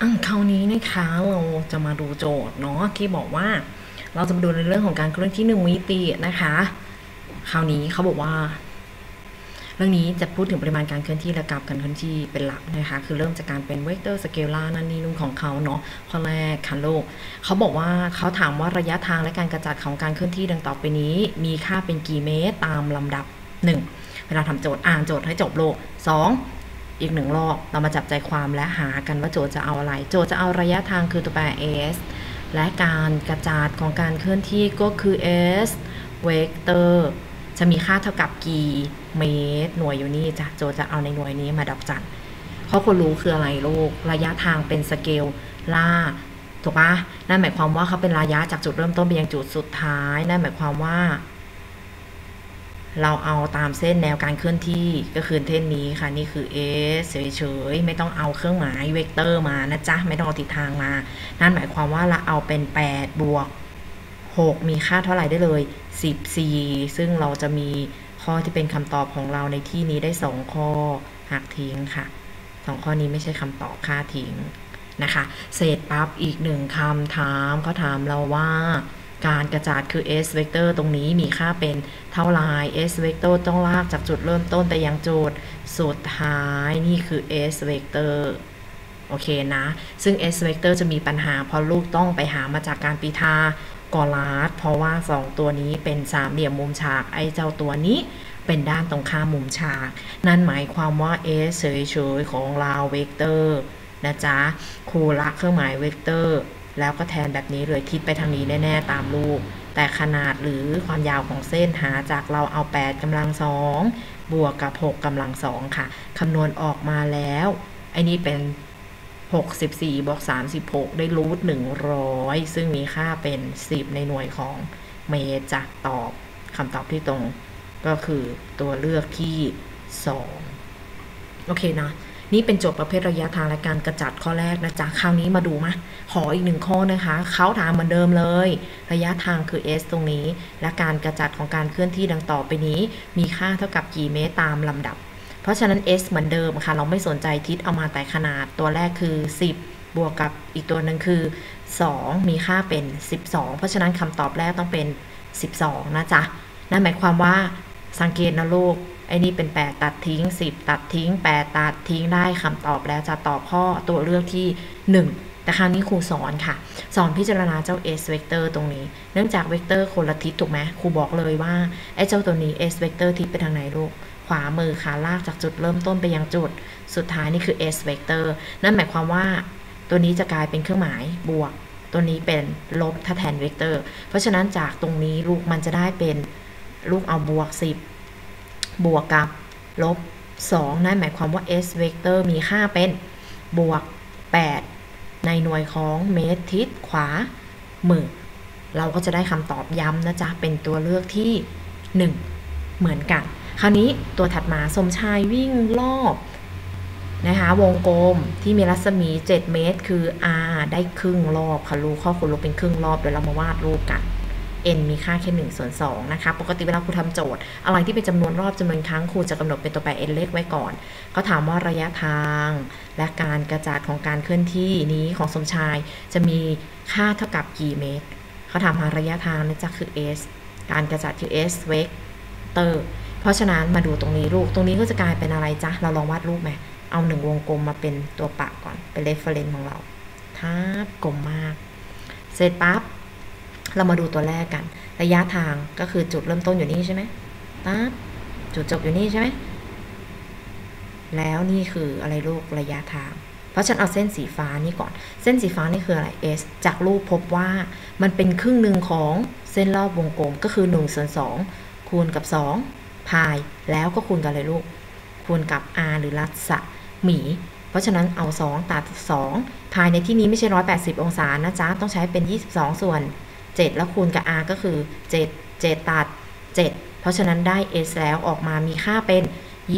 อะคราวนี้นะคะเราจะมาดูโจทย์เนาะที่บอกว่า เราจะมาดูในเรื่องของการเคลื่อนที่หนึ่งมิตินะคะ คราวนี้เขาบอกว่า เรื่องนี้จะพูดถึงปริมาณการเคลื่อนที่และกราฟการเคลื่อนที่เป็นหลักนะคะ คือเริ่มจากการเป็นเวกเตอร์สเกลาร์นั่นนี่นู่นของเขาเนาะข้อแรกคันโลกเขาบอกว่าเขาถามว่าระยะทางและการกระจัดของการเคลื่อนที่ดังต่อไปนี้ มีค่าเป็นกี่เมตรตามลำดับ 1. เวลาทำโจทย์อ่านโจทย์ให้จบโลก 2. อีกหนึ่งรอบเรามาจับใจความและหากันว่าโจจะเอาอะไร โจจะเอาระยะทางคือตัวแปร s และการกระจาดของการเคลื่อนที่ก็คือ s เวกเตอร์จะมีค่าเท่ากับกี่เมตร หน่วยอยู่นี่จ้ะโจจะเอาในหน่วยนี้มาดอกจันเขาควรรู้คืออะไรลูกระยะทางเป็นสเกลล่าถูกปะนั่นหมายความว่าเขาเป็นระยะจากจุดเริ่มต้นไปยังจุดสุดท้าย นั่นหมายความว่า เราเอาตามเส้นแนวการเคลื่อนที่ก็คือเส้นนี้ค่ะ นี่คือ s เฉยๆ ไม่ต้องเอาเครื่องหมายเวกเตอร์มานะจ๊ะ ไม่ต้องเอาทิศทางมา นั่นหมายความว่าเราเอาเป็น 8 บวก 6 มีค่าเท่าไหร่ได้เลย 14 ซึ่งเราจะมีข้อที่เป็นคำตอบของเราในที่นี้ได้ 2 ข้อหักทิ้งค่ะ 2 ข้อนี้ไม่ใช่คำตอบค่าทิ้งนะคะ เสร็จปั๊บอีกหนึ่งคำถามเขาถามเราว่า การกระจาดคือ s เวกเตอร์ตรงนี้มีค่าเป็นเท่าไร s เวกเตอร์ต้องลากจากจุดเริ่มต้นไปยังจุดสุดท้ายนี่คือ s เวกเตอร์โอเคนะ ซึ่ง s เวกเตอร์จะมีปัญหาเพราะลูกต้องไปหามาจากการปีทากอลาสเพราะว่า 2 ตัวนี้เป็นสามเหลี่ยมมุมฉากไอ้เจ้าตัวนี้เป็นด้านตรงข้ามมุมฉาก นั่นหมายความว่า s เฉยๆของเราเวกเตอร์นะจ๊ะครูละเครื่องหมายเวกเตอร์ แล้วก็แทนแบบนี้เลยทิศไปทางนี้แน่ๆตามรูป แต่ขนาดหรือความยาวของเส้นหาจากเราเอา 8กำลังสองบวกกับ 6กำลังสองค่ะคำนวณออกมาแล้วไอ้นี่เป็น 64บวก36 ได้รูท100 ซึ่งมีค่าเป็น 10 ในหน่วยของเมตรจะตอบคำตอบที่ตรงก็คือตัวเลือกที่ 2 โอเคนะ นี่เป็นโจทย์ประเภทระยะทางและการกระจัดข้อแรกนะจ๊ะ คราวนี้มาดูมะขออีกหนึ่งข้อนะคะ เขาถามเหมือนเดิมเลย ระยะทางคือ s ตรงนี้ และการกระจัดของการเคลื่อนที่ดังต่อไปนี้ มีค่าเท่ากับกี่เมตรตามลำดับ เพราะฉะนั้น s เหมือนเดิมค่ะ เราไม่สนใจทิศเอามาแต่ขนาด ตัวแรกคือ 10 บวกกับอีกตัวหนึ่งคือ 2 มีค่าเป็น 12 เพราะฉะนั้นคำตอบแรกต้องเป็น 12 นะจ๊ะ นั่นหมายความว่าสังเกตนะลูก ไอ้นี่เป็น 8 ตัดทิ้ง 10 ตัดทิ้ง 8 ตัดทิ้งได้คำตอบแล้วจะตอบข้อตัวเลือกที่ 1แต่คราวนี้ครูสอนค่ะ สอนพิจารณาเจ้า s เวกเตอร์ตรงนี้ เนื่องจากเวกเตอร์คนละทิศถูกไหมครูบอกเลยว่า ไอ้เจ้าตัวนี้ s เวกเตอร์ทิศไปทางไหนลูก ขวามือขาลากจากจุดเริ่มต้นไปยังจุด สุดท้ายนี่คือ s เวกเตอร์นั่นหมายความว่า ตัวนี้จะกลายเป็นเครื่องหมายบวก ตัวนี้เป็นลบถ้าแทนเวกเตอร์เพราะฉะนั้นจากตรงนี้ลูกมันจะได้เป็นลูกเอาบวก 10 บวกกับลบ 2 นั่นหมายความว่า s เวกเตอร์มีค่าเป็นบวก 8 ในหน่วยของเมตรทิศขวามือ เราก็จะได้คำตอบย้ำนะจ๊ะ เป็นตัวเลือกที่ 1 เหมือนกัน คราวนี้ตัวถัดมาสมชายวิ่งรอบนะคะวงกลมที่มีรัศมี 7 เมตร คือ r ได้ครึ่งรอบค่ะลูข้อคุณลูเป็นครึ่งรอบเดี๋ยวเรามาวาดรูปกัน n มีค่าแค่1ส่วน2นะคะ ปกติเวลาครูทำโจทย์ อะไรที่เป็นจำนวนรอบจำนวนครั้งครูจะกำหนดเป็นตัวแปร n เล็กไว้ก่อนเขาถามว่าระยะทางและการกระจาดของการเคลื่อนที่นี้ของสมชายจะมีค่าเท่ากับกี่เมตร เขาถามหาระยะทางนะจ๊ะคือ s การกระจาดคือ s เวกเตอร์ เพราะฉะนั้นมาดูตรงนี้ลูก ตรงนี้ก็จะกลายเป็นอะไรจ๊ะ เราลองวาดรูปไหม เอาหนึ่งวงกลมมาเป็นตัวปะก่อน เป็น reference ของเราทับกลมมาก เสร็จปั๊บ เรามาดูตัวแรกกัน ระยะทางก็คือจุดเริ่มต้นอยู่นี่ใช่ไหมปั๊บจุดจบอยู่นี่ใช่ไหมแล้วนี่คืออะไรลูกระยะทาง เพราะฉันเอาเส้นสีฟ้านี่ก่อน เส้นสีฟ้านี่คืออะไร s จากรูปพบว่ามันเป็นครึ่งหนึ่งของเส้นรอบวงกลมก็คือ1ส่วน2คูณกับ 2 พายแล้วก็คูณกันเลยลูก คูณกับ r หรือรัศมี เพราะฉะนั้นเอา 2 ตัด2ภายในที่นี้ไม่ใช่ 180 องศานะจ๊ะ ต้องใช้เป็น 22 ส่วน 7 แล้วคูณกับ r ก็คือ 7 7 ตัด 7 เพราะฉะนั้นได้ s แล้วออกมามีค่าเป็น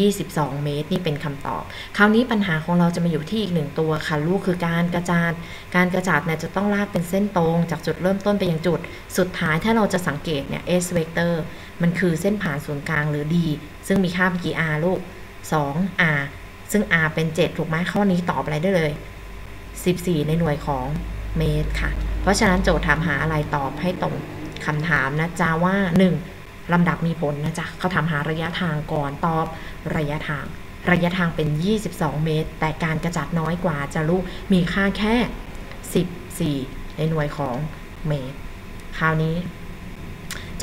22 เมตร นี่เป็นคำตอบ คราวนี้ปัญหาของเราจะมาอยู่ที่อีกหนึ่งตัวค่ะ ลูกคือการกระจาด การกระจาดเนี่ยจะต้องลากเป็นเส้นตรงจากจุดเริ่มต้นไปยังจุด สุดท้ายถ้าเราจะสังเกตเนี่ย s เวกเตอร์มันคือเส้นผ่านศูนย์กลางหรือ d ซึ่งมีค่าเป็นกี่ r ลูก 2r ซึ่ง r เป็น 7 ถูกไหมข้อนี้ตอบอะไรได้เลย 14 ในหน่วยของ เมตรค่ะ เพราะฉะนั้นโจทย์ถามหาอะไรตอบให้ตรงคำถามนะจ๊ะว่า 1. ลำดับมีผลนะจ๊ะเขาถามหาระยะทางก่อนตอบระยะทาง ระยะทางเป็น 22 เมตร แต่การกระจัดน้อยกว่าจะรู้มีค่าแค่ 14 ในหน่วยของเมตร คราวนี้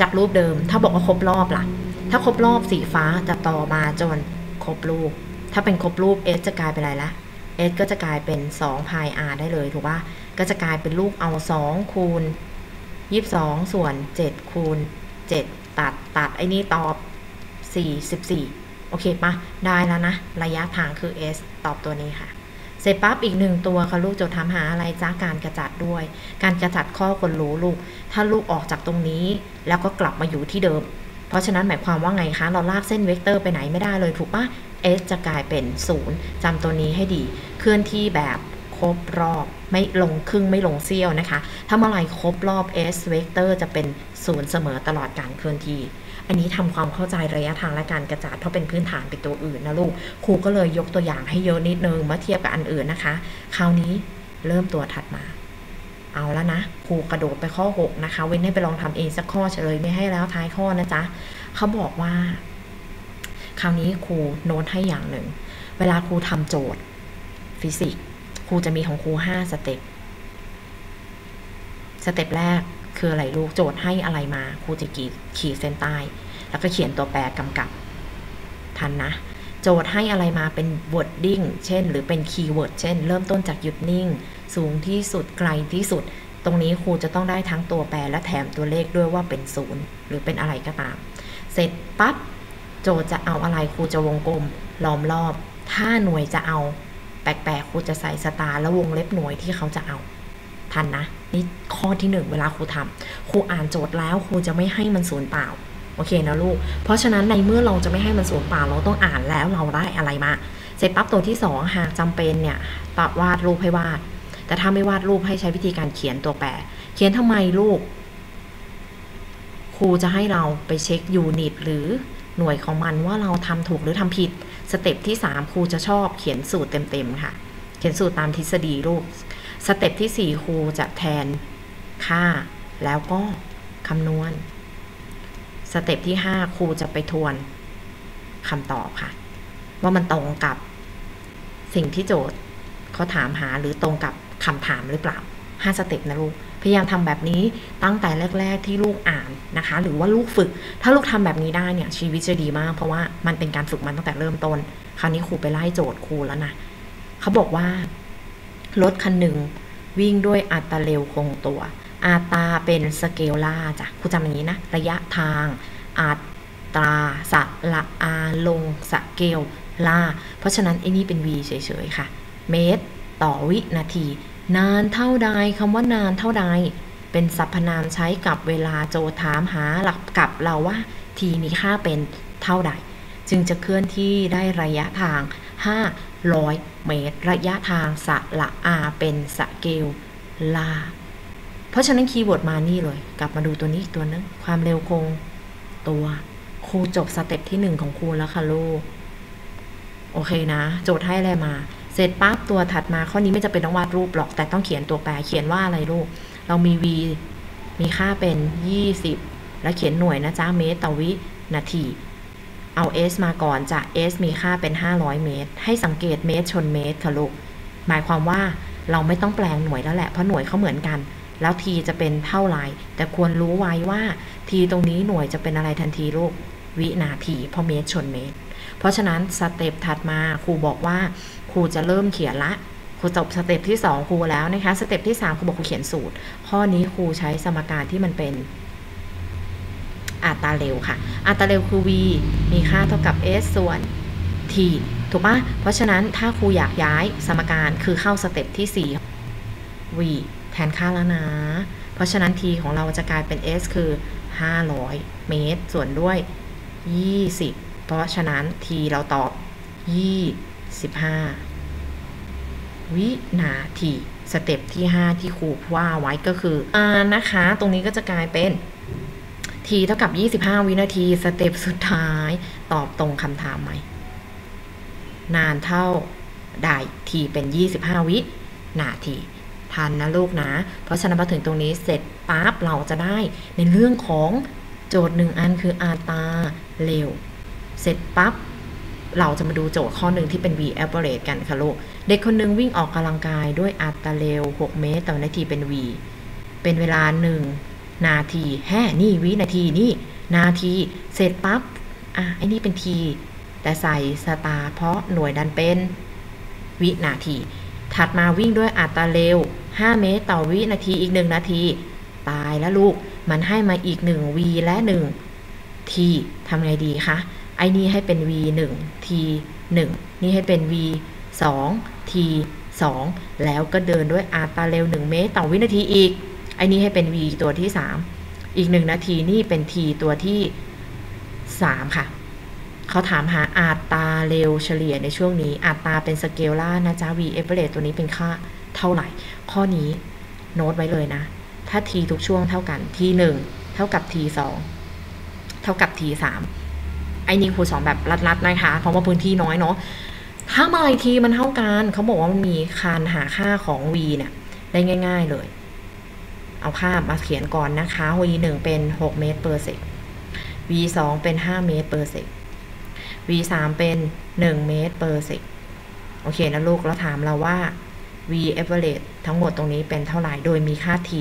จากรูปเดิม ถ้าบอกว่าครบรอบล่ะ ถ้าครบรอบสีฟ้าจะต่อมาจนครบรูป ถ้าเป็นครบรูป s จะกลายเป็นอะไรละ s ก็จะกลายเป็น2 pi r ได้เลยถูกป่ะ ก็จะกลายเป็นลูกเอา 2 คูณ 22 ส่วน 7 คูณ 7 ตัดตัดไอ้นี่ตอบ 44 โอเคปะได้แล้วนะ ระยะทางคือ s ตอบตัวนี้ค่ะ เสร็จปั๊บอีกหนึ่งตัวค่ะลูกจะทำหาอะไรจ้าการกระจัดด้วย การกระจัดข้อคนรู้ลูก ถ้าลูกออกจากตรงนี้ แล้วก็กลับมาอยู่ที่เดิม เพราะฉะนั้นหมายความว่าไงคะ เราลากเส้นเวกเตอร์ไปไหนไม่ได้เลยถูกปะ s จะกลายเป็น 0จำตัวนี้ให้ดี เคลื่อนที่แบบ ครบรอบ ไม่ลงครึ่งไม่ลงเสี้ยวนะคะ ถ้าเมื่อไรครบรอบ s เวกเตอร์จะเป็น0เสมอตลอดการเคลื่อนที่ อันนี้ทำความเข้าใจระยะทางและการกระจาดเพราะเป็นพื้นฐานเป็นตัวอื่นนะลูก ครูก็เลยยกตัวอย่างให้เยอะนิดนึงเมื่อเทียบกับอันอื่นนะคะ คราวนี้เริ่มตัวถัดมาเอาแล้วนะครูกระโดดไปข้อ 6 นะคะ เว้นให้ไปลองทำเองสักข้อเฉลยไม่ให้แล้วท้ายข้อนะจ๊ะเขาบอกว่า คราวนี้ครูโน้ตให้อย่างหนึ่ง เวลาครูทำโจทย์ ฟิสิกส์ ครูจะมีของครู5สเต็ป สเต็ปแรกคืออะไรลูกโจทย์ให้อะไรมาครูจะขีดขีดเส้นใต้ แล้วก็เขียนตัวแปรกำกับ ทันนะ โจทย์ให้อะไรมาเป็น wording เช่น หรือเป็น keyword เช่น เริ่มต้นจากหยุดนิ่ง สูงที่สุดไกลที่สุด ตรงนี้ครูจะต้องได้ทั้งตัวแปรและแถมตัวเลขด้วยว่าเป็นศูนย์หรือเป็นอะไรก็ตาม เสร็จปั๊บโจทย์จะเอาอะไรครูจะวงกลมล้อมรอบ ถ้าหน่วยจะเอา แปลกๆครูจะใส่สตาร์แล้ววงเล็บหน่วยที่เขาจะเอาทันนะ นี่ข้อที่หนึ่งเวลาครูทำครูอ่านโจทย์แล้วครูจะไม่ให้มันสูญเปล่าโอเคนะลูก เพราะฉะนั้นในเมื่อเราจะไม่ให้มันสูญเปล่าเราต้องอ่านแล้วเราได้อะไรมา เสร็จปั๊บตัวที่สองหากจำเป็นเนี่ยปรับวาดรูปให้วาด แต่ถ้าไม่วาดรูปให้ใช้วิธีการเขียนตัวแปร เขียนทำไมลูก ครูจะให้เราไปเช็คยูนิตหรือหน่วยของมันว่าเราทำถูกหรือทำผิด สเต็ปที่ 3 ครูจะชอบเขียนสูตรเต็มๆค่ะ เขียนสูตรตามทฤษฎีลูกสเต็ปที่ 4 ครูจะแทนค่า แล้วก็คำนวณ สเต็ปที่ 5 ครูจะไปทวนคำตอบค่ะ ว่ามันตรงกับสิ่งที่โจทย์เขาถามหาหรือตรงกับคำถามหรือเปล่า 5 สเต็ปนะลูก ยายามทำแบบนี้ตั้งแต่แรก ๆ ที่ลูกอ่านนะคะ หรือว่าลูกฝึก ถ้าลูกทำแบบนี้ได้เนี่ยชีวิตจะดีมาก เพราะว่ามันเป็นการฝึกมันตั้งแต่เริ่มต้น คราวนี้ครูไปไล่โจทย์ครูแล้วนะเขาบอกว่ารถคันหนึ่งวิ่งด้วยอัตราเร็วคงตัว อัตราเป็นสเกลล่าจ้ะครูจำอย่างนี้นะ ระยะทางอัตราสละอาลงสเกลล่า เพราะฉะนั้นไอ้นี่เป็น v เฉยๆค่ะ เมตร ต่อวินาที นานเท่าใดคำว่านานเท่าใด เป็นสรรพนามใช้กับเวลาโจถามหาหลักกับเราว่า t มีค่าเป็นเท่าใด จึงจะเคลื่อนที่ได้ระยะทาง 500 เมตร ระยะทางสละอาเป็นสเกลลา เพราะฉะนั้นคีย์เวิร์ดมานี่เลย กลับมาดูตัวนี้อีกตัวนึง ความเร็วคงตัวครูจบสเต็ปที่ 1 ของครูแล้วค่ะลูก โอเคนะ โจทย์ให้อะไรมา เสร็จปั๊บตัวถัดมาข้อนี้ไม่จะเป็นต้องวาดรูปหรอก แต่ต้องเขียนตัวแปรเขียนว่าอะไรลูก เรามี v มีค่าเป็น 20 และเขียนหน่วยนะจ๊ะเมตรต่อวินาที เอา s มาก่อนจะ s มีค่าเป็น 500 เมตร ให้สังเกตเมตรชนเมตรค่ะลูก หมายความว่าเราไม่ต้องแปลงหน่วยแล้วแหละเพราะหน่วยเขาเหมือนกัน แล้ว t จะเป็นเท่าไรแต่ควรรู้ไว้ว่า t ตรงนี้หน่วยจะเป็นอะไรทันทีลูกวินาทีเพราะเมตรชนเมตร เพราะฉะนั้นสเต็ปถัดมาครูบอกว่าครูจะเริ่มเขียนละครูจบสเต็ปที่ 2 ครูแล้วนะคะสเต็ปที่ 3 ครูบอกครูเขียนสูตร ข้อนี้ครูใช้สมการที่มันเป็นอัตราเร็วค่ะ อัตราเร็วคือ v มีค่าเท่ากับ s ส่วน t ถูกปะเพราะฉะนั้นถ้าครูอยากย้ายสมการคือเข้าสเต็ปที่ 4 v แทนค่าแล้วนะ เพราะฉะนั้น t ของเราจะกลายเป็น s คือ 500 เมตร ส่วนด้วย 20 เพราะฉะนั้น t เราตอบ 25วินาทีสเต็ปที่ 5 ที่ครูว่าไว้ก็คืออ่านะคะ ตรงนี้ก็จะกลายเป็น t เท่ากับ 25 วินาที สเต็ปสุดท้าย ตอบตรงคำถามไหม นานเท่าได้ t เป็น 25 วินาทีทันนะลูกนะ เพราะฉะนั้นพอถึงตรงนี้เสร็จปั๊บเราจะได้ในเรื่องของโจทย์หนึ่งอันคืออัตราเร็ว เสร็จปั๊บ เราจะมาดูโจทย์ข้อหนึ่งที่เป็น v average กันค่ะลูก เด็กคนหนึ่งวิ่งออกกำลังกายด้วยอัตราเร็ว 6 เมตรต่อนาทีเป็น v เป็นเวลา 1 นาทีแห่นี่วินาทีนี่ นาที เสร็จปั๊บ อะไอ้นี่เป็นที แต่ใส่สตาร์เพราะหน่วยดันเป็น วินาที ถัดมาวิ่งด้วยอัตราเร็ว 5 เมตรต่อวินาทีอีก 1 นาที ตายแล้วลูก มันให้มาอีก 1 v และ 1 t ทำไงดีคะ ไอ้นี่ให้เป็น v 1 t 1นี่ให้เป็น v 2 t 2แล้วก็เดินด้วยอัตราเร็ว 1 เมตรต่อวินาทีอีก ไอ้นี่ให้เป็น v ตัวที่ 3 อีก 1 นาทีนี่เป็น t ตัวที่ 3 ค่ะ เขาถามหาอัตราเร็วเฉลี่ยในช่วงนี้อัตราเป็นสเกลล่านะจ๊ะ v average ตัวนี้เป็นค่าเท่าไหร่ ข้อนี้โน้ตไว้เลยนะ ถ้า t ทุกช่วงเท่ากัน t 1เท่ากับ t 2เท่ากับ t 3 ไอ้นี่ครูสอนแบบรัดๆนะคะ เพราะว่าพื้นที่น้อยเนาะถ้ามื่อไหร่ t มันเท่ากันเขาบอกว่ามันมีคานหาค่าของ v เนี่ยได้ง่าย ๆเลย เอาค่ามาเขียนก่อนนะคะ v 1เป็น 6 เมตร per sec v 2เป็น 5 เมตร per sec v 3เป็น 1 เมตร per sec โอเคนะลูกแล้วถามเราว่า v average ทั้งหมดตรงนี้เป็นเท่าไหร่ โดยมีค่า t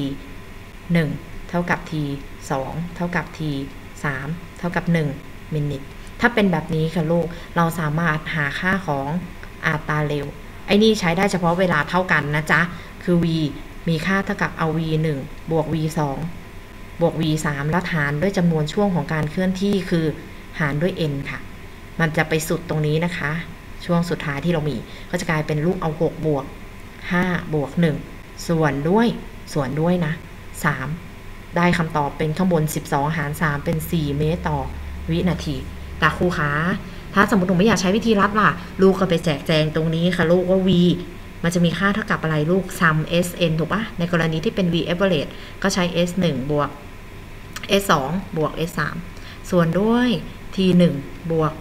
1 เท่ากับ t 2 เท่ากับ t 3 เท่ากับ 1 มินิท ถ้าเป็นแบบนี้ค่ะลูก เราสามารถหาค่าของอัตราเร็ว ไอ้นี่ใช้ได้เฉพาะเวลาเท่ากันนะจ๊ะ คือ v มีค่าเท่ากับเอา v 1บวก v 2บวก v 3แล้วหารด้วยจำนวนช่วงของการเคลื่อนที่คือหารด้วย n ค่ะ มันจะไปสุดตรงนี้นะคะ ช่วงสุดท้ายที่เรามี ก็จะกลายเป็นลูกเอา 6 บวก 5 บวก 1 ส่วนด้วย ส่วนด้วยนะ 3 ได้คำตอบเป็นข้างบน 12 หาร 3 เป็น 4 เมตรต่อวินาที แต่ครูคะถ้าสมมติหนูไม่อยากใช้วิธีรับล่ะ ลูกก็ไปแจกแจงตรงนี้ค่ะ ลูกว่า v มันจะมีค่าเท่ากับอะไรลูก sum sn ถูกปะในกรณีที่เป็น v average ก็ใช้ s 1บวก s 2บวก s 3ส่วนด้วย t 1บวก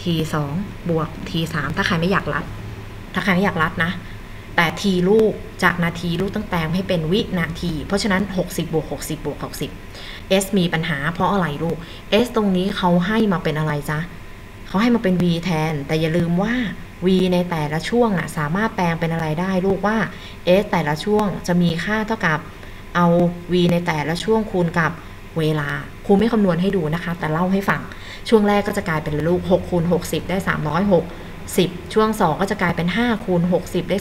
t 2บวก t 3ถ้าใครไม่อยากรัด ถ้าใครไม่อยากรัดนะ แต่ t ลูกจากนาทีลูกต้องแปลงให้เป็นวินาที เพราะฉะนั้น 60บวก60บวก60 s มีปัญหาเพราะอะไรลูก s ตรงนี้เขาให้มาเป็นอะไรจ๊ะเขาให้มาเป็น v แทน แต่อย่าลืมว่า v ในแต่ละช่วงอะสามารถแปลงเป็นอะไรได้ลูกว่า s แต่ละช่วงจะมีค่าเท่ากับเอา v ในแต่ละช่วงคูณกับเวลาครูไม่คำนวณให้ดูนะคะ แต่เล่าให้ฟัง ช่วงแรกก็จะกลายเป็นลูก6คูณ60 ได้ 306 360ช่วง 2 ก็จะกลายเป็น 5 คูณ 60 ได้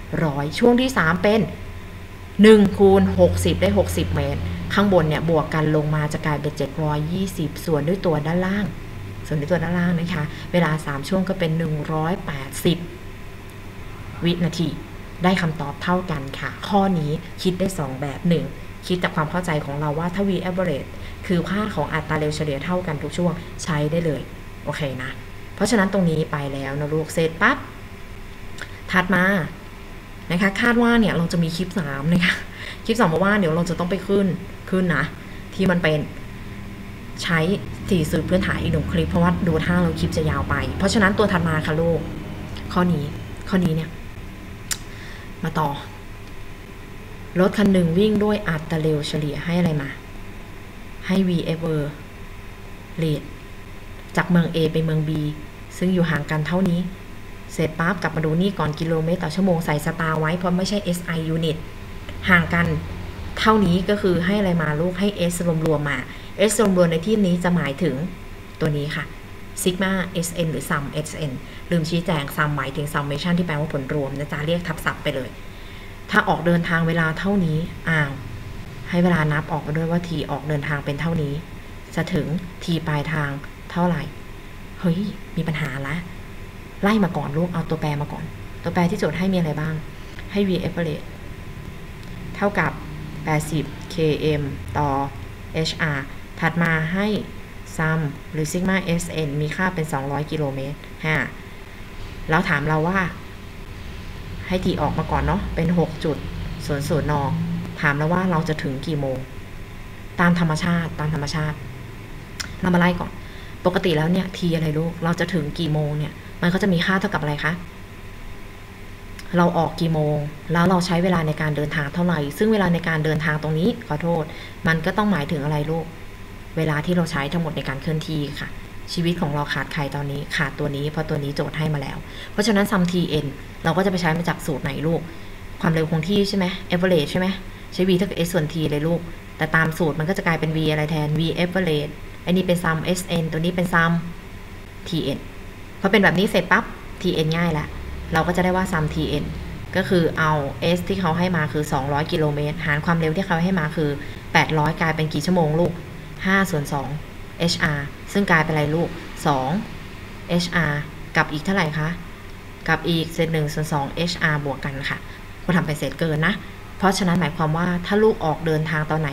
300 ช่วงที่ 3 เป็น 1 คูณ 60 ได้ 60 เมตร ข้างบนเนี่ย บวกกันลงมาจะกลายเป็น 720 ส่วนด้วยตัวด้านล่าง ส่วนด้วยตัวด้านล่างนะคะ เวลา 3 ช่วงก็เป็น 180 วินาที ได้คำตอบเท่ากันค่ะ ข้อนี้คิดได้ 2 แบบหนึ่งคิดจากความเข้าใจของเราว่าถ้า v average คือค่าของอัตราเร็วเฉลี่ยเท่ากันทุกช่วงใช้ได้เลย โอเคนะ เพราะฉะนั้นตรงนี้ไปแล้วนะลูกเสร็จปั๊บถัดมานะคะคาดว่าเนี่ยเราจะมีคลิป3นะคะคลิป2มาว่าเดี๋ยวเราจะต้องไปขึ้นขึ้นนะ ที่มันเป็นใช้สี่สื่อพื้นฐานอีกหนึ่งคลิปเพราะว่าดูท่าเราคลิปจะยาวไป เพราะฉะนั้นตัวถัดมาค่ะลูกข้อนี้ข้อนี้เนี่ย มาต่อ รถคันหนึ่งวิ่งด้วยอัตราเร็วเฉลี่ยให้อะไรมา ให้ v ever rate จากเมือง A ไปเมือง B ซึ่งอยู่ห่างกันเท่านี้ เสร็จปั๊บกลับมาดูนี่ก่อนกิโลเมตรต่อชั่วโมงใส่สตาร์ไว้เพราะไม่ใช่ SI unit ห่างกันเท่านี้ก็คือให้อะไรมาลูกให้ S รวมๆมมา S รวมๆในที่นี้จะหมายถึงตัวนี้ค่ะ sigma sn หรือ sum sn ลืมชี้แจง sum หมายถึง summation ที่แปลว่าผลรวมนะจ๊ะเรียกทับศัพท์ไปเลย ถ้าออกเดินทางเวลาเท่านี้อ้าวให้เวลานับออกมาด้วยว่า t ออกเดินทางเป็นเท่านี้ จะถึง t ปลายทางเท่าไหร่ เฮ้ย มีปัญหาละ ไล่มาก่อนลูกเอาตัวแปรมาก่อน ตัวแปรที่โจทย์ให้มีอะไรบ้าง ให้ v average เท่ากับ 80 km ต่อ hr ถัดมาให้ sum หรือ sigma sn มีค่าเป็น 200 กิโลเมตร5แล้วถามเราว่า ให้ t ออกมาก่อนเนาะ เป็น 6 จุดศูนย์ศูนย์นอถามแล้วว่าเราจะถึงกี่โมง ตามธรรมชาติ ตามธรรมชาติ เรามาไล่ก่อน ปกติแล้วเนี่ย t อะไรลูก เราจะถึงกี่โมงเนี่ย มันก็จะมีค่าเท่ากับอะไรคะ เราออกกี่โมง แล้วเราใช้เวลาในการเดินทางเท่าไหร่ ซึ่งเวลาในการเดินทางตรงนี้ขอโทษ มันก็ต้องหมายถึงอะไรลูก เวลาที่เราใช้ทั้งหมดในการเคลื่อนที่ค่ะ ชีวิตของเราขาดใครตอนนี้ ขาดตัวนี้ เพราะตัวนี้โจทย์ให้มาแล้ว เพราะฉะนั้น sum tn เอ็นเราก็จะไปใช้มาจากสูตรไหนลูก ความเร็วคงที่ใช่ไหม average ใช่ไหมใช้ v เท่ากับ s ส่วน t เลยลูก แต่ตามสูตรมันก็จะกลายเป็น v อะไรแทน v average อันนี้เป็น sum sn ตัวนี้เป็น sum tn พอเป็นแบบนี้เสร็จปั๊บ tn ง่ายละเราก็จะได้ว่า sum tn ก็คือเอา s ที่เขาให้มาคือ 200 กิโลเมตร หารความเร็วที่เขาให้มาคือ 800 กลายเป็นกี่ชั่วโมงลูก 5 ส่วน 2 hr ซึ่งกลายเป็นอะไรลูก 2 hr กับอีกเท่าไหร่คะ กับอีกเศษ1ส่วน 2 hr บวกกันค่ะก็ทำเป็นเศษเกินนะ เพราะฉะนั้นหมายความว่าถ้าลูกออกเดินทางตอนไหน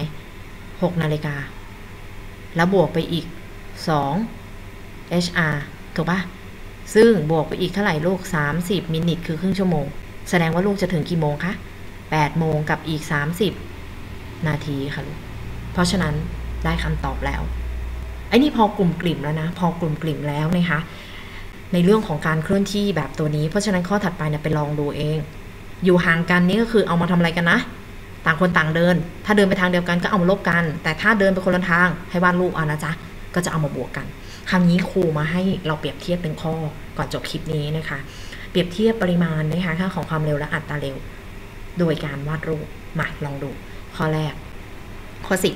6 นาฬิกา แล้วบวกไปอีก 2 hr ถูกปะซึ่งบวกไปอีกเท่าไหร่ลูก 30 มินิทคือครึ่งชั่วโมง แสดงว่าลูกจะถึงกี่โมงคะ 8 โมงกับอีก 30 นาทีค่ะลูก เพราะฉะนั้นได้คำตอบแล้วไอ้นี่พอกลุ่มกลิ่มแล้วนะ พอกลุ่มกลิ่มแล้วนะคะ ในเรื่องของการเคลื่อนที่แบบตัวนี้ เพราะฉะนั้นข้อถัดไปเนี่ยไปลองดูเอง อยู่ห่างกันนี่ก็คือเอามาทำอะไรกันนะ ต่างคนต่างเดิน ถ้าเดินไปทางเดียวกันก็เอามาลบกัน แต่ถ้าเดินไปคนละทางให้วาดรูปเอานะจ๊ะ ก็จะเอามาบวกกันคำนี้ครูมาให้เราเปรียบเทียบเป็นข้อก่อนจบคลิปนี้นะคะ เปรียบเทียบปริมาณนะคะค่าของความเร็วและอัตราเร็ว โดยการวาดรูปมาลองดู ข้อแรก ข้อสิบ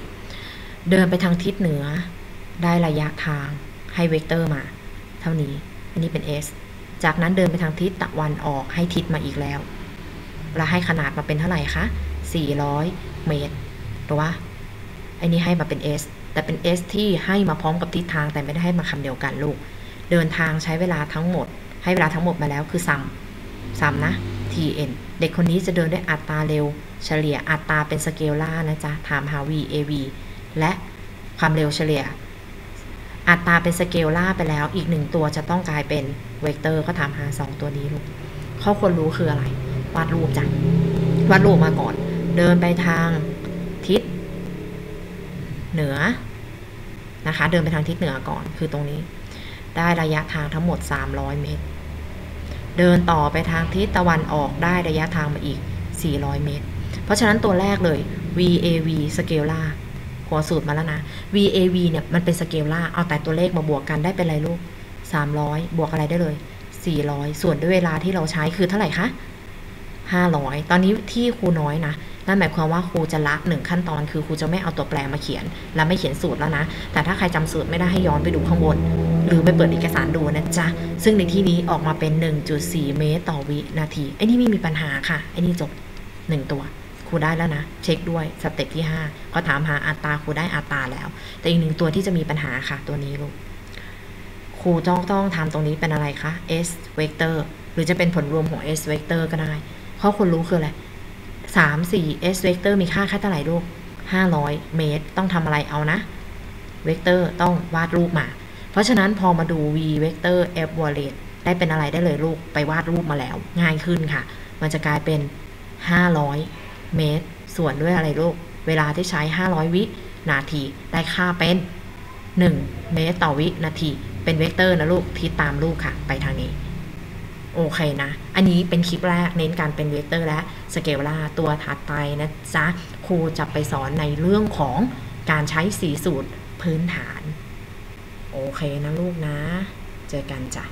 เดินไปทางทิศเหนือ ได้ระยะทางให้เวกเตอร์มา เท่านี้อันนี้เป็น s จากนั้นเดินไปทางทิศตะวันออกให้ทิศมาอีกแล้ว และให้ขนาดมาเป็นเท่าไหร่คะ 400 เมตรหรือว่าอันนี้ให้มาเป็น s แต่เป็น s ที่ให้มาพร้อมกับทิศทางแต่ไม่ได้ให้มาคำเดียวกันลูก เดินทางใช้เวลาทั้งหมด ให้เวลาทั้งหมดมาแล้วคือซัมซัมนะ tn เด็กคนนี้จะเดินด้วยอัตราเร็ว เฉลี่ยอัตราเป็นสเกลล่านะจ๊ะถามหา v av และความเร็วเฉลี่ย อัตราเป็นสเกลล่าไปแล้ว อีกหนึ่งตัวจะต้องกลายเป็นเวกเตอร์ก็ถามหา 2 ตัวนี้ลูกข้อควรรู้คืออะไร วาดรูปจ้ะวาดรูปมาก่อน เดินไปทางทิศเหนือนะคะ เดินไปทางทิศเหนือก่อนคือตรงนี้ ได้ระยะทางทั้งหมด 300 เมตร เดินต่อไปทางทิศตะวันออกได้ระยะทางมาอีก 400 เมตร เพราะฉะนั้นตัวแรกเลย VAV สเกลล่าหัวสูตรมาแล้วนะ VAV เนี่ยมันเป็นสเกลล่าเอาแต่ตัวเลขมาบวกกันได้เป็นอะไรลูก 300 บวกอะไรได้เลย 400 ส่วนด้วยเวลาที่เราใช้คือเท่าไหร่คะ 500 ตอนนี้ที่ครูน้อยนะ นั่นหมายความว่าครูจะละหนึ่งขั้นตอนคือครูจะไม่เอาตัวแปรมาเขียน และไม่เขียนสูตรแล้วนะ แต่ถ้าใครจำสูตรไม่ได้ให้ย้อนไปดูข้างบน หรือไปเปิดเอกสารดูนะจ๊ะ ซึ่งในที่นี้ออกมาเป็น 1.4 เมตรต่อวินาที ไอ้นี่ไม่มีปัญหาค่ะ ไอ้นี่จบ 1 ตัวครูได้แล้วนะ เช็คด้วยสเต็ปที่ 5 ก็ถามหาอัตราครูได้อัตราแล้ว แต่อีกหนึ่งตัวที่จะมีปัญหาค่ะ ตัวนี้ลูกครูต้องต้องทำตรงนี้เป็นอะไรคะ s vector หรือจะเป็นผลรวมของ s vector ก็ได้ข้อควรรู้คืออะไร สามสี่ s vector มีค่าแค่เท่าไหร่ลูกห้าร้อยเมตร ต้องทำอะไรเอานะ เวกเตอร์ต้องวาดรูปมา เพราะฉะนั้นพอมาดู v vector f w a l e t ได้เป็นอะไรได้เลยลูก ไปวาดรูปมาแล้ว ง่ายขึ้นค่ะ มันจะกลายเป็น 500 เมตร ส่วนด้วยอะไรลูก เวลาที่ใช้ 500 วินาที ได้ค่าเป็น 1 เมตรต่อวินาที เป็นเวกเตอร์นะลูกที่ตามลูกค่ะ ไปทางนี้ โอเคนะ อันนี้เป็นคลิปแรกเน้นการเป็นเวกเตอร์และสเกลล่าตัวถัดไปนะจ๊ะครูจะไปสอนในเรื่องของการใช้สีสูตรพื้นฐาน โอเคนะลูกนะ เจอกันจ้ะ